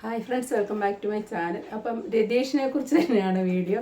Hi friends welcome back to my channel അപ്പം രതീഷിനെ കുറിച്ച് തന്നെയാണ് വീഡിയോ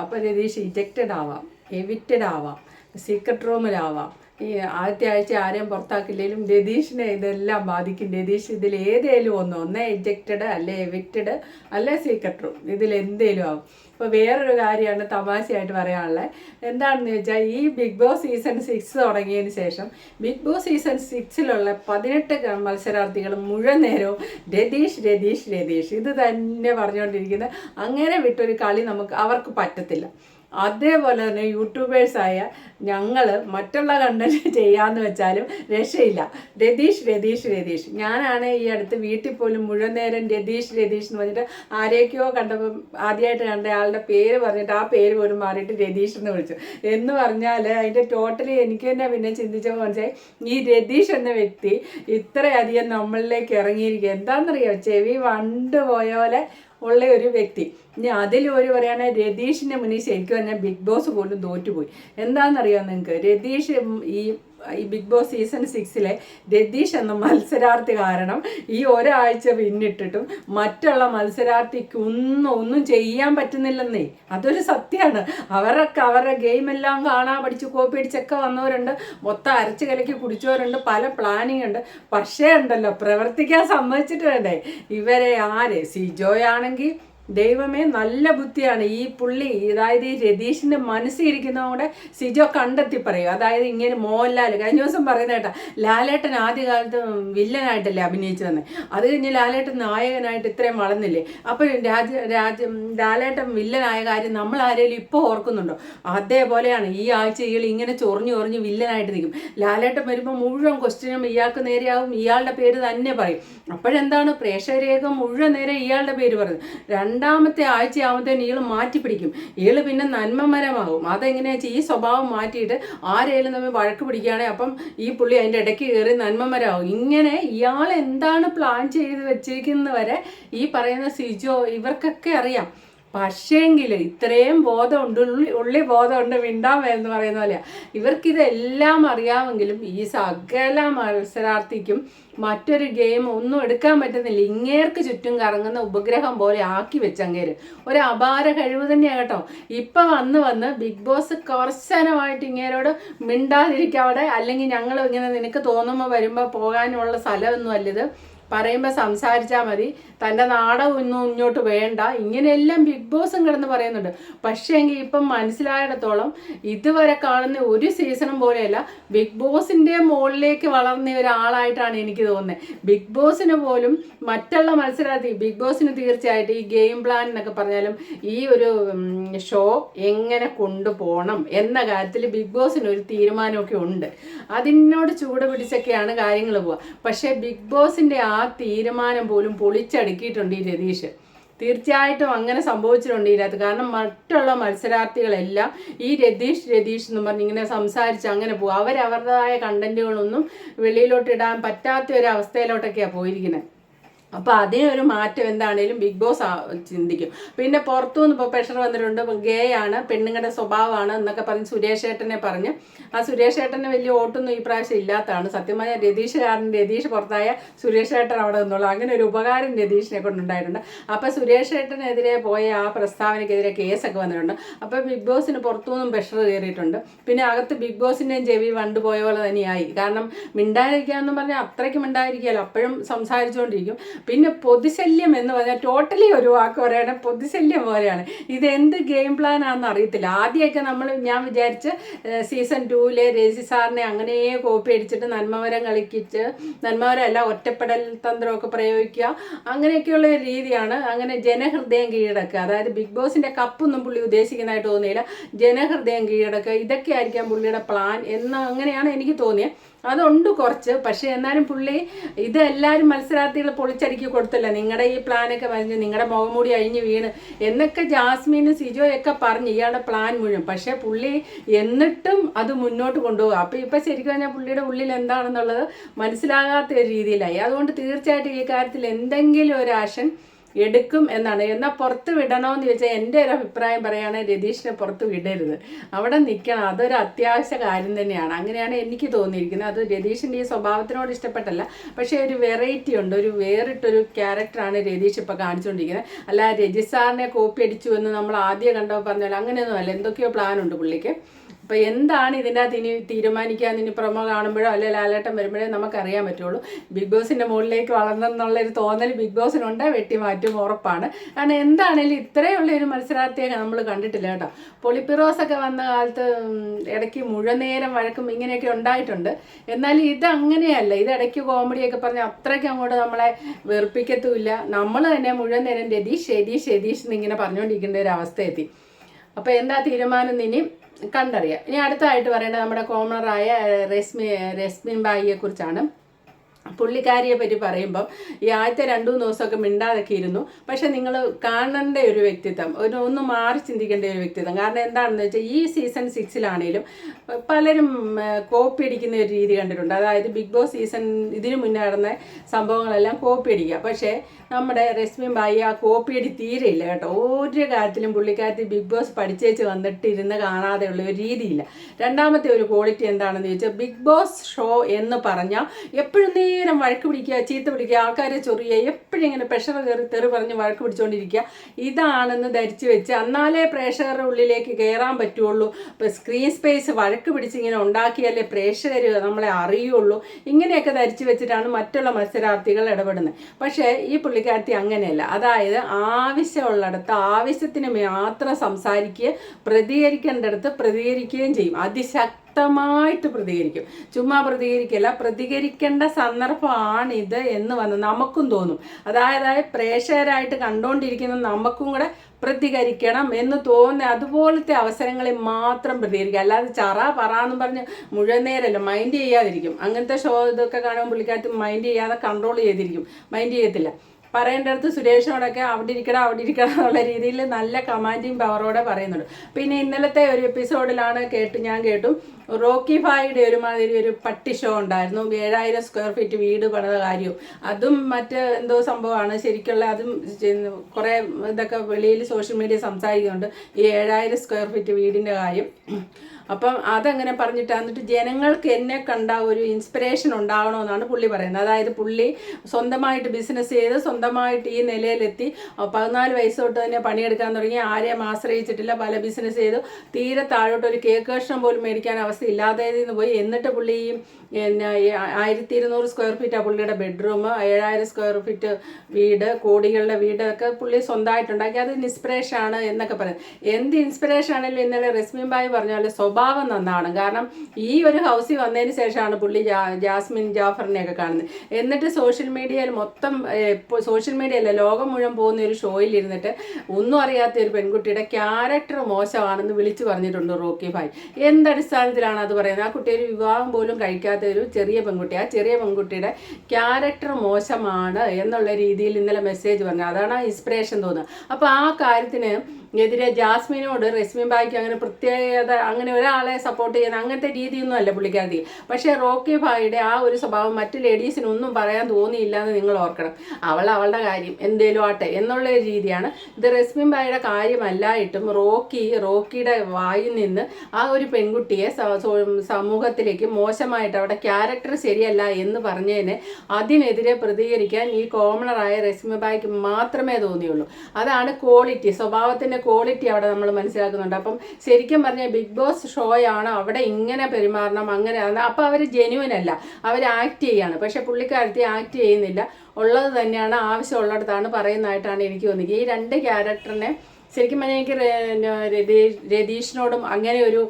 അപ്പം രതീഷ് ഇജക്റ്റഡ് ആവാം എവിറ്റഡ് ആവാം സീക്രട്ട് റൂമിലാവാം ഈ ആദ്യത്തെ ആഴ്ച ആരെയും പുറത്താക്കില്ലെങ്കിലും രതീഷിനെ ഇതെല്ലാം ബാധിക്കും. രതീഷ് ഇതിൽ ഏതേലും ഒന്ന് ഒന്നേ എജക്റ്റഡ് അല്ലെ എവിക്റ്റഡ് അല്ലെ സീക്രട്ട് റൂം ഇതിൽ എന്തേലും ആവും. ഇപ്പോൾ വേറൊരു കാര്യമാണ് തമാശയായിട്ട് പറയാനുള്ളത്. എന്താണെന്ന് വെച്ചാൽ ഈ ബിഗ് ബോസ് സീസൺ സിക്സ് തുടങ്ങിയതിന് ശേഷം ബിഗ് ബോസ് സീസൺ സിക്സിലുള്ള പതിനെട്ട് മത്സരാർത്ഥികൾ മുഴുവൻ നേരവും രതീഷ് രതീഷ് രതീഷ്. ഇത് തന്നെ പറഞ്ഞുകൊണ്ടിരിക്കുന്നത് അങ്ങനെ വിട്ടൊരു കളി നമുക്ക് അവർക്ക് പറ്റത്തില്ല. അതേപോലെ തന്നെ യൂട്യൂബേഴ്സായ ഞങ്ങൾ മറ്റുള്ള കണ്ടന്റ് ചെയ്യാന്ന് വെച്ചാലും രക്ഷയില്ല. രതീഷ് രതീഷ് രതീഷ്. ഞാനാണ് ഈ അടുത്ത് വീട്ടിൽ പോലും മുഴുവൻ നേരം രതീഷ് രതീഷ് എന്ന് പറഞ്ഞിട്ട് ആരെയൊക്കെയോ കണ്ടപ്പോൾ ആദ്യമായിട്ട് കണ്ട ആളുടെ പേര് പറഞ്ഞിട്ട് ആ പേര് പോലും മാറിയിട്ട് രതീഷ് എന്ന് വിളിച്ചു. എന്ന് പറഞ്ഞാൽ അതിന്റെ ടോട്ടലി എനിക്ക് തന്നെ പിന്നെ ചിന്തിച്ചപ്പോൾ മനസ്സിലായി. ഈ രതീഷ് എന്ന വ്യക്തി ഇത്രയധികം നമ്മളിലേക്ക് ഇറങ്ങിയിരിക്കുക. എന്താണെന്നറിയോ ചെവി വണ്ട് പോയ പോലെ ഉള്ള ഒരു വ്യക്തി. ഇനി അതിൽ ഒരു പറയുകയാണെങ്കിൽ രതീഷിന്റെ മുന്നിൽ ശരിക്കും പറഞ്ഞാൽ ബിഗ് ബോസ് പോലും തോറ്റുപോയി. എന്താണെന്നറിയാം നിങ്ങൾക്ക്? രതീഷ് ഈ ഈ ബിഗ് ബോസ് സീസൺ സിക്സിലെ രതീഷ് എന്ന മത്സരാർത്ഥി കാരണം ഈ ഒരാഴ്ച പിന്നിട്ടിട്ടും മറ്റുള്ള മത്സരാർത്ഥിക്ക് ഒന്നും ചെയ്യാൻ പറ്റുന്നില്ലെന്നേ. അതൊരു സത്യമാണ്. അവരൊക്കെ അവരുടെ ഗെയിം എല്ലാം കാണാൻ പഠിച്ച് കോപ്പി അടിച്ചൊക്കെ വന്നവരുണ്ട്. മൊത്തം അരച്ച് കലക്കി കുടിച്ചവരുണ്ട്. പല പ്ലാനിങ് ഉണ്ട്. പക്ഷേ ഉണ്ടല്ലോ പ്രവർത്തിക്കാൻ സമ്മതിച്ചിട്ട് വേണ്ടേ ഇവരെ ആര്? സിജോയാണെങ്കിൽ ദൈവമേ നല്ല ബുദ്ധിയാണ്. ഈ പുള്ളി അതായത് ഈ രതീഷിന്റെ മനസ്സിരിക്കുന്നതുകൊണ്ട് സിജോ കണ്ടെത്തി പറയും അതായത് ഇങ്ങനെ മോഹൻലാൽ കഴിഞ്ഞ ദിവസം പറയുന്ന കേട്ടാ ലാലേട്ടൻ ആദ്യകാലത്ത് വില്ലനായിട്ടല്ലേ അഭിനയിച്ചു വന്നത് അത് കഴിഞ്ഞ് ലാലേട്ടൻ നായകനായിട്ട് ഇത്രയും വളർന്നില്ലേ. അപ്പോൾ രാജ രാജ ലാലേട്ടൻ വില്ലനായ കാര്യം നമ്മൾ ആരെങ്കിലും ഇപ്പോൾ ഓർക്കുന്നുണ്ടോ? അതേപോലെയാണ് ഈ ആഴ്ച ഇയാൾ ഇങ്ങനെ ചൊറിഞ്ഞു ചൊറിഞ്ഞ് വില്ലനായിട്ട് നിൽക്കും. ലാലേട്ടൻ വരുമ്പോൾ മുഴുവൻ ക്വസ്റ്റ്യനും ഇയാൾക്ക് നേരെയാവും ഇയാളുടെ പേര് തന്നെ പറയും. അപ്പോഴെന്താണ്? പ്രേക്ഷകരേഖ മുഴുവൻ നേരെ ഇയാളുടെ പേര് പറയും രണ്ടാമത്തെ ആഴ്ചയാവുമ്പത്തേന് ഇയാൾ മാറ്റി പിടിക്കും ഇയാൾ പിന്നെ നന്മമരമാകും. അതെങ്ങനെയാ വെച്ചാൽ ഈ സ്വഭാവം മാറ്റിയിട്ട് ആരേലും തമ്മിൽ വഴക്ക് പിടിക്കുകയാണെങ്കിൽ അപ്പം ഈ പുള്ളി അതിന്റെ ഇടയ്ക്ക് കയറി നന്മമരമാകും. ഇങ്ങനെ ഇയാൾ എന്താണ് പ്ലാൻ ചെയ്ത് വെച്ചിരിക്കുന്നത് വരെ ഈ പറയുന്ന സിജോ ഇവർക്കൊക്കെ അറിയാം. പക്ഷേങ്കിൽ ഇത്രയും ബോധമുണ്ട് ഉള്ളി ബോധമുണ്ട് മിണ്ടാൻ എന്ന് പറയുന്ന പോലെയാ. ഇവർക്കിതെല്ലാം അറിയാമെങ്കിലും ഈ സകല മത്സരാർത്ഥിക്കും മറ്റൊരു ഗെയിം ഒന്നും എടുക്കാൻ പറ്റുന്നില്ല. ഇങ്ങേർക്ക് ചുറ്റും കറങ്ങുന്ന ഉപഗ്രഹം പോലെ ആക്കി വെച്ചങ്ങേര്. ഒരു അപാര കഴിവ് തന്നെയാണ് കേട്ടോ. ഇപ്പൊ വന്ന് വന്ന് ബിഗ് ബോസ് കർശനമായിട്ട് ഇങ്ങേരോട് മിണ്ടാതിരിക്കാവിടെ. അല്ലെങ്കിൽ ഞങ്ങൾ ഇങ്ങനെ നിനക്ക് തോന്നുമ്പോൾ വരുമ്പോൾ പോകാനുള്ള സ്ഥലമൊന്നും അല്ലിത് പറയുമ്പോൾ സംസാരിച്ചാൽ മതി. തന്റെ നാടകം ഒന്നും മുന്നോട്ട് വേണ്ട. ഇങ്ങനെയെല്ലാം ബിഗ് ബോസും കിടന്ന് പറയുന്നുണ്ട്. പക്ഷേ എങ്കിൽ ഇപ്പം മനസ്സിലായിടത്തോളം ഇതുവരെ കാണുന്ന ഒരു സീസണും പോലെയല്ല ബിഗ് ബോസിന്റെ മുകളിലേക്ക് വളർന്ന ഒരാളായിട്ടാണ് എനിക്ക് തോന്നുന്നത്. ബിഗ് ബോസിന് പോലും മറ്റുള്ള മത്സരാർത്ഥി ബിഗ് ബോസിന് തീർച്ചയായിട്ടും ഈ ഗെയിം പ്ലാൻ എന്നൊക്കെ പറഞ്ഞാലും ഈ ഒരു ഷോ എങ്ങനെ കൊണ്ടുപോകണം എന്ന കാര്യത്തിൽ ബിഗ് ബോസിന് ഒരു തീരുമാനമൊക്കെ ഉണ്ട്. അതിനോട് ചൂട് പിടിച്ചൊക്കെയാണ് കാര്യങ്ങൾ പോവുക. പക്ഷേ ബിഗ് ബോസിന്റെ ആ തീരുമാനം പോലും പൊളിച്ചടുക്കിയിട്ടുണ്ട് ഈ രതീഷ്. തീർച്ചയായിട്ടും അങ്ങനെ സംഭവിച്ചിട്ടുണ്ട് ഇതിനകത്ത് കാരണം മറ്റുള്ള മത്സരാർത്ഥികളെല്ലാം ഈ രതീഷ് രതീഷ് എന്ന് പറഞ്ഞ് ഇങ്ങനെ സംസാരിച്ച് അങ്ങനെ പോകും അവരവരുടേതായ കണ്ടന്റുകളൊന്നും വെളിയിലോട്ട് ഇടാൻ പറ്റാത്ത ഒരു അവസ്ഥയിലോട്ടൊക്കെയാണ് പോയിരിക്കുന്നത് അപ്പോൾ അതിനൊരു മാറ്റം എന്താണേലും ബിഗ് ബോസ് ചിന്തിക്കും. പിന്നെ പുറത്തു നിന്ന് ഇപ്പോൾ പ്രഷർ വന്നിട്ടുണ്ട് ഗേ ആണ് പെണ്ണുങ്ങളുടെ സ്വഭാവമാണ് എന്നൊക്കെ പറഞ്ഞ് സുരേഷ് ഏട്ടനെ പറഞ്ഞ്. ആ സുരേഷ് ഏട്ടന് വലിയ വോട്ടൊന്നും ഈ പ്രാവശ്യം ഇല്ലാത്തതാണ്. സത്യമായ രതീഷ് കാരണം രതീഷ് പുറത്തായ സുരേഷ് ഏട്ടൻ അവിടെ നിന്നുള്ളൂ. അങ്ങനെ ഒരു ഉപകാരം രതീഷിനെ കൊണ്ടുണ്ടായിട്ടുണ്ട്. അപ്പോൾ സുരേഷ് ഏട്ടനെതിരെ പോയ ആ പ്രസ്താവനയ്ക്കെതിരെ കേസൊക്കെ വന്നിട്ടുണ്ട്. അപ്പോൾ ബിഗ് ബോസിന് പുറത്തുനിന്നും പ്രഷർ കയറിയിട്ടുണ്ട്. പിന്നെ അകത്ത് ബിഗ് ബോസിന്റെയും ചെവി വണ്ട് പോയ പോലെ തന്നെയായി. കാരണം മിണ്ടാതിരിക്കുക എന്ന് പറഞ്ഞാൽ അത്രയ്ക്ക് മിണ്ടായിരിക്കുകയല്ലോ അപ്പോഴും സംസാരിച്ചുകൊണ്ടിരിക്കും പിന്നെ പൊതുശല്യം എന്ന് പറഞ്ഞാൽ ടോട്ടലി ഒരു വാക്ക് പറയണ പൊതുശല്യം പോലെയാണ്. ഇത് എന്ത് ഗെയിം പ്ലാൻ ആണെന്ന് അറിയത്തില്ല. ആദ്യമൊക്കെ നമ്മൾ ഞാൻ വിചാരിച്ച് സീസൺ ടൂവിലെ രേസി സാറിനെ അങ്ങനെയേ കോപ്പി അടിച്ചിട്ട് നന്മവരം കളിക്കിച്ച് നന്മവരമല്ല ഒറ്റപ്പെടൽ തന്ത്രമൊക്കെ പ്രയോഗിക്കുക അങ്ങനെയൊക്കെയുള്ള രീതിയാണ് അങ്ങനെ ജനഹൃദയം കീഴടക്കുക. അതായത് ബിഗ് ബോസിന്റെ കപ്പൊന്നും പുള്ളി ഉദ്ദേശിക്കുന്നതായിട്ട് തോന്നിയില്ല. ജനഹൃദയം കീഴടക്കുക. ഇതൊക്കെ ആയിരിക്കാം പുള്ളിയുടെ പ്ലാൻ എന്ന് അങ്ങനെയാണ് എനിക്ക് തോന്നിയത്. അതുണ്ട് കുറച്ച്. പക്ഷേ എന്നാലും പുള്ളി ഇത് എല്ലാവരും മത്സരാർത്ഥികൾ പൊളിച്ചടുക്കി കൊടുത്തില്ല. നിങ്ങളുടെ ഈ പ്ലാനൊക്കെ പറഞ്ഞ് നിങ്ങളുടെ മുഖം മൂടി അഴിഞ്ഞ് വീണ്. എന്നൊക്കെ ജാസ്മിനും സിജോയൊക്കെ പറഞ്ഞ് ഇയാളുടെ പ്ലാൻ മുഴുവൻ. പക്ഷേ പുള്ളി എന്നിട്ടും അത് മുന്നോട്ട് കൊണ്ടുപോകും അപ്പോൾ ഇപ്പം ശരിക്കും പറഞ്ഞാൽ പുള്ളിയുടെ ഉള്ളിൽ എന്താണെന്നുള്ളത് മനസ്സിലാകാത്ത ഒരു രീതിയിലായി. അതുകൊണ്ട് തീർച്ചയായിട്ടും ഈ കാര്യത്തിൽ എന്തെങ്കിലും ഒരു ആക്ഷൻ എടുക്കും എന്നാണ്. എന്നാൽ പുറത്ത് വിടണമെന്ന് ചോദിച്ചാൽ എന്റെ ഒരു അഭിപ്രായം പറയുകയാണെങ്കിൽ രതീഷിനെ പുറത്ത് വിടരുത്. അവിടെ നിൽക്കണം അതൊരു അത്യാവശ്യ കാര്യം തന്നെയാണ്. അങ്ങനെയാണ് എനിക്ക് തോന്നിയിരിക്കുന്നത്. അത് രതീഷിന്റെ ഈ സ്വഭാവത്തിനോട് ഇഷ്ടപ്പെട്ടല്ല. പക്ഷേ ഒരു വെറൈറ്റി ഉണ്ട്. ഒരു വേറിട്ടൊരു ക്യാരക്ടറാണ് രതീഷ് ഇപ്പോൾ കാണിച്ചുകൊണ്ടിരിക്കുന്നത് അല്ല രജിസാറിനെ കോപ്പി അടിച്ചു എന്ന് നമ്മൾ ആദ്യം കണ്ടപ്പോൾ പറഞ്ഞാൽ അങ്ങനെയൊന്നും അല്ല എന്തൊക്കെയോ പ്ലാൻ ഉണ്ട് പുള്ളിക്ക്. അപ്പോൾ എന്താണ് ഇതിന്റെ അകത്ത് ഇനി തീരുമാനിക്കാൻ ഇനി പ്രൊമോ കാണുമ്പോഴോ അല്ലെങ്കിൽ ലാലേട്ടം വരുമ്പോഴേ നമുക്കറിയാൻ പറ്റുള്ളൂ. ബിഗ് ബോസിന്റെ മുകളിലേക്ക് വളർന്നെന്നുള്ള ഒരു തോന്നൽ ബിഗ് ബോസിനുണ്ട് വെട്ടിമാറ്റും ഉറപ്പാണ്. കാരണം എന്താണേലും ഇത്രയുള്ള ഒരു മത്സരാർത്ഥിയെ നമ്മൾ കണ്ടിട്ടില്ല കേട്ടോ. പൊളിപ്പിറോസ് ഒക്കെ വന്ന കാലത്ത് ഇടയ്ക്ക് മുഴുവനേരം വഴക്കും ഇങ്ങനെയൊക്കെ ഉണ്ടായിട്ടുണ്ട്. എന്നാൽ ഇത് അങ്ങനെയല്ല ഇത് ഇടയ്ക്ക് കോമഡിയൊക്കെ പറഞ്ഞ് അത്രയ്ക്ക് അങ്ങോട്ട് നമ്മളെ വെറുപ്പിക്കത്തുമില്ല. നമ്മൾ തന്നെ മുഴുവൻ രതീഷ് രതീഷ് രതീഷ് എന്നിങ്ങനെ പറഞ്ഞുകൊണ്ടിരിക്കേണ്ട ഒരു അവസ്ഥ എത്തി അപ്പോൾ എന്താ തീരുമാനം ഇനി? കണ്ടറിയാം. ഇനി അടുത്തായിട്ട് പറയേണ്ടത് നമ്മുടെ കോമണറായ രശ്മി രശ്മിൻ ബായിയെ കുറിച്ചാണ് പുള്ളിക്കാരിയെ പറ്റി പറയുമ്പോൾ ഈ ആദ്യത്തെ രണ്ടു മൂന്ന് ദിവസമൊക്കെ മിണ്ടാതൊക്കെ ഇരുന്നു പക്ഷെ നിങ്ങൾ കാണേണ്ട ഒരു വ്യക്തിത്വം ഒരു ഒന്ന് മാറി ചിന്തിക്കേണ്ട ഒരു വ്യക്തിത്വം. കാരണം എന്താണെന്ന് വെച്ചാൽ ഈ സീസൺ സിക്സിലാണേലും പലരും കോപ്പി അടിക്കുന്ന ഒരു രീതി കണ്ടിട്ടുണ്ട്. അതായത് ബിഗ് ബോസ് സീസൺ ഇതിനു മുന്നേ നടന്ന സംഭവങ്ങളെല്ലാം കോപ്പി അടിക്കുക. പക്ഷേ നമ്മുടെ രശ്മി ബായി ആ കോപ്പി അടി തീരെയില്ല കേട്ടോ. ഒരു കാര്യത്തിലും പുള്ളിക്കാരത്തി ബിഗ് ബോസ് പഠിച്ചേച്ച് വന്നിട്ട് ഇരുന്ന് കാണാതെയുള്ള ഒരു രീതിയില്ല. രണ്ടാമത്തെ ഒരു ക്വാളിറ്റി എന്താണെന്ന് ചോദിച്ചാൽ ബിഗ് ബോസ് ഷോ എന്ന് പറഞ്ഞാൽ എപ്പോഴും നേരം വഴക്ക് പിടിക്കുക ചീത്ത പിടിക്കുക ആൾക്കാരെ ചൊറിയുക എപ്പോഴും ഇങ്ങനെ പ്രഷർ കയറി തെറി പറഞ്ഞ് വഴക്ക് പിടിച്ചുകൊണ്ടിരിക്കുക ഇതാണെന്ന് ധരിച്ചു വെച്ച് എന്നാലേ പ്രേക്ഷകരുടെ ഉള്ളിലേക്ക് കയറാൻ പറ്റുള്ളൂ. ഇപ്പോൾ സ്ക്രീൻ സ്പേസ് വഴക്ക് പിടിച്ച് ഇങ്ങനെ ഉണ്ടാക്കിയാലേ പ്രേക്ഷകർ നമ്മളെ അറിയുള്ളൂ. ഇങ്ങനെയൊക്കെ ധരിച്ചു വെച്ചിട്ടാണ് മറ്റുള്ള മത്സരാർത്ഥികൾ ഇടപെടുന്നത്. പക്ഷേ ഈ പുള്ളിക്കാരത്തി അങ്ങനെയല്ല. അതായത് ആവശ്യമുള്ളിടത്ത് ആവശ്യത്തിന് മാത്രം സംസാരിക്കുക പ്രതികരിക്കേണ്ടടുത്ത് പ്രതികരിക്കുകയും ചെയ്യും. അതിശക്തമായിട്ട് പ്രതികരിക്കും. ചുമ്മാ പ്രതികരിക്കില്ല പ്രതികരിക്കേണ്ട സന്ദർഭമാണിത് എന്ന് വന്ന് നമുക്കും തോന്നും. അതായത് പ്രേക്ഷകരായിട്ട് കണ്ടുകൊണ്ടിരിക്കുന്ന നമുക്കും കൂടെ പ്രതികരിക്കണം എന്ന് തോന്നുന്ന അതുപോലത്തെ അവസരങ്ങളിൽ മാത്രം പ്രതികരിക്കുക. അല്ലാതെ ചറ പറ എന്ന് പറഞ്ഞ് മുഴുവൻ നേരമല്ല മൈൻഡ് ചെയ്യാതിരിക്കും. അങ്ങനത്തെ ഷോ ഇതൊക്കെ കാണുമ്പോൾ പുള്ളിക്കകത്ത് മൈൻഡ് ചെയ്യാതെ കൺട്രോൾ ചെയ്തിരിക്കും. മൈൻഡ് ചെയ്യത്തില്ല. പറയേണ്ടടുത്ത് സുരേഷിനോടൊക്കെ അവിടെ ഇരിക്കണം അവിടെ ഇരിക്കണം എന്നുള്ള രീതിയിൽ നല്ല കമാൻഡിങ് പവറോടെ പറയുന്നുണ്ട്. പിന്നെ ഇന്നലത്തെ ഒരു എപ്പിസോഡിലാണ് കേട്ട് ഞാൻ കേട്ടു. റോക്കി ഭായിയുടെ ഒരുമാതിരി ഒരു പട്ടി ഷോ ഉണ്ടായിരുന്നു. ഏഴായിരം സ്ക്വയർ ഫീറ്റ് വീട് പണിത കാര്യവും. അതും മറ്റ് എന്തോ സംഭവമാണ്. ശരിക്കുള്ള അതും കുറേ ഇതൊക്കെ വെളിയിൽ സോഷ്യൽ മീഡിയ സംസാരിക്കുന്നുണ്ട്. ഈ ഏഴായിരം സ്ക്വയർ ഫീറ്റ് വീടിന്റെ കാര്യം. അപ്പം അതങ്ങനെ പറഞ്ഞിട്ട് എന്നിട്ട് ജനങ്ങൾക്ക് എന്നെ കണ്ട ഒരു ഇൻസ്പിറേഷൻ ഉണ്ടാവണമെന്നാണ് പുള്ളി പറയുന്നത്. അതായത് പുള്ളി സ്വന്തമായിട്ട് ബിസിനസ് ചെയ്ത് സ്വന്തമായിട്ട് ഈ നിലയിലെത്തി. പതിനാല് വയസ്സ് തൊട്ട് തന്നെ പണിയെടുക്കാൻ തുടങ്ങി. ആരെയും ആശ്രയിച്ചിട്ടില്ല. പല ബിസിനസ് ചെയ്തു. തീരെ താഴോട്ട് ഒരു കേക്ക് കഷ്ണം പോലും മേടിക്കാൻ അവസ്ഥ ഇല്ലാതായതിൽ പോയി. എന്നിട്ട് പുള്ളി പിന്നെ ആയിരത്തി ഇരുന്നൂറ് സ്ക്വയർ ഫീറ്റാണ് പുള്ളിയുടെ ബെഡ്റൂം ഏഴായിരം സ്ക്വയർ ഫീറ്റ് വീട് കോടികളുടെ വീടൊക്കെ പുള്ളി സ്വന്തമായിട്ടുണ്ടാക്കി. അത് ഇൻസ്പിറേഷൻ ആണ് എന്നൊക്കെ പറയുന്നത് എന്ത് ഇൻസ്പിറേഷൻ ആണെങ്കിലും ഇന്നലെ റസ്മിൻ ബായി പറഞ്ഞ പോലെ സ്വഭാവം നന്നാണ് കാരണം ഈ ഒരു ഹൗസിൽ വന്നതിന് ശേഷമാണ് പുള്ളി ജാസ്മിൻ ജാഫറിനെയൊക്കെ കാണുന്നത്. എന്നിട്ട് സോഷ്യൽ മീഡിയയിൽ മൊത്തം സോഷ്യൽ മീഡിയയല്ല ലോകം മുഴുവൻ പോകുന്ന ഒരു ഷോയിൽ ഇരുന്നിട്ട് ഒന്നും അറിയാത്ത ഒരു പെൺകുട്ടിയുടെ ക്യാരക്ടർ മോശമാണെന്ന് വിളിച്ചു പറഞ്ഞിട്ടുണ്ട് റോക്കി ഭായ്. എന്തടിസ്ഥാനത്തിലാണ് അത് പറയുന്നത്? ആ കുട്ടി വിവാഹം പോലും കഴിക്കാത്ത ഒരു ചെറിയ പെൺകുട്ടി ആ ചെറിയ പെൺകുട്ടിയുടെ ക്യാരക്ടർ മോശമാണ് എന്നുള്ള രീതിയിൽ ഇന്നലെ മെസ്സേജ് പറഞ്ഞു അതാണ് ഇൻസ്പിറേഷൻ തോന്നുന്നത്. അപ്പോൾ ആ കാര്യത്തിന് എതിരെ ജാസ്മിനോട് റെസ്മിൻ ബായിക്ക് അങ്ങനെ പ്രത്യേകത അങ്ങനെ ഒരാളെ സപ്പോർട്ട് ചെയ്യുന്ന അങ്ങനത്തെ രീതിയൊന്നും അല്ല പുള്ളിക്കാരത്തി പക്ഷേ റോക്കി ഭായിയുടെ ആ ഒരു സ്വഭാവം മറ്റു ലേഡീസിനൊന്നും പറയാൻ തോന്നിയില്ല എന്ന് നിങ്ങൾ ഓർക്കണം. അവൾ അവളുടെ കാര്യം എന്തേലും ആട്ടെ എന്നുള്ള ഒരു രീതിയാണ്. ഇത് റെസ്മിൻ ബായിയുടെ കാര്യമല്ലായിട്ടും റോക്കി റോക്കിയുടെ വായിൽ നിന്ന് ആ ഒരു പെൺകുട്ടിയെ സമൂഹത്തിലേക്ക് മോശമായിട്ട് അവിടെ ക്യാരക്ടർ ശരിയല്ല എന്ന് പറഞ്ഞതിന് അതിനെതിരെ പ്രതികരിക്കാൻ ഈ കോമണറായ രശ്മി ബായിക്ക് മാത്രമേ തോന്നിയുള്ളൂ. അതാണ് ക്വാളിറ്റി സ്വഭാവത്തിന്റെ ക്വാളിറ്റി അവിടെ നമ്മൾ മനസ്സിലാക്കുന്നുണ്ട്. അപ്പം ശരിക്കും പറഞ്ഞാൽ ബിഗ് ബോസ് ഷോയാണ് അവിടെ ഇങ്ങനെ പെരുമാറണം അങ്ങനെ അപ്പോൾ അവർ ജെന്യുവൻ അല്ല. അവർ ആക്ട് ചെയ്യാണ്. പക്ഷെ പുള്ളിക്കാരത്തി ആക്ട് ചെയ്യുന്നില്ല. ഉള്ളത് തന്നെയാണ് ആവശ്യമുള്ളിടത്താണ് പറയുന്നതായിട്ടാണ് എനിക്ക് തോന്നിയത്. ഈ രണ്ട് ക്യാരക്ടറിനെ ശരിക്കും പറഞ്ഞാൽ എനിക്ക് രതീഷിനോടും അങ്ങനെ ഒരു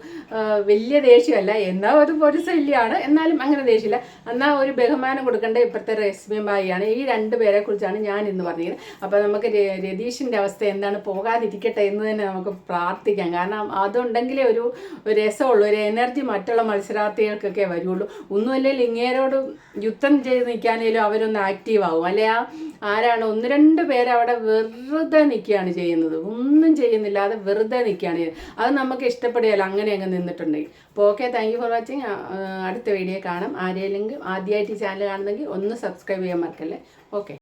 വലിയ ദേഷ്യമല്ല. എന്നാൽ ഒരു ഒരു ശല്യമാണ് എന്നാലും അങ്ങനെ ദേഷ്യമില്ല. എന്നാൽ ഒരു ബഹുമാനം കൊടുക്കേണ്ട ഇപ്പോഴത്തെ രശ്മി ബായിയാണ് ഈ രണ്ട് പേരെ കുറിച്ചാണ് ഞാൻ ഇന്ന് പറഞ്ഞത് അപ്പോൾ നമുക്ക് രതീഷിന്റെ അവസ്ഥ എന്താണ്? പോകാതിരിക്കട്ടെ എന്ന് തന്നെ നമുക്ക് പ്രാർത്ഥിക്കാം. കാരണം അതുണ്ടെങ്കിലേ ഒരു രസമുള്ളൂ. ഒരു എനർജി മറ്റുള്ള മത്സരാർത്ഥികൾക്കൊക്കെ വരുള്ളൂ. ഒന്നുമല്ലെങ്കിൽ ഇങ്ങേരോട് യുദ്ധം ചെയ്ത് നിൽക്കാനേലും അവരൊന്ന് ആക്റ്റീവ് ആവും അല്ലെ ആ ആരാണ്? ഒന്ന് രണ്ട് പേരവിടെ വെറുതെ നിൽക്കുകയാണ് ചെയ്യുന്നത്. ഒന്നും ചെയ്യുന്നില്ലാതെ വെറുതെ നിൽക്കുകയാണ് അത് നമുക്ക് ഇഷ്ടപ്പെടുകയല്ല അങ്ങനെ അങ്ങ് നിന്നിട്ടുണ്ടെങ്കിൽ അപ്പോൾ okay thank you for watching അടുത്ത വീഡിയോ കാണാം. ആരെങ്കിലും ആദ്യമായിട്ട് ഈ ചാനൽ കാണുന്നെങ്കിൽ ഒന്ന് സബ്സ്ക്രൈബ് ചെയ്യാൻ മറക്കല്ലേ? ഓക്കെ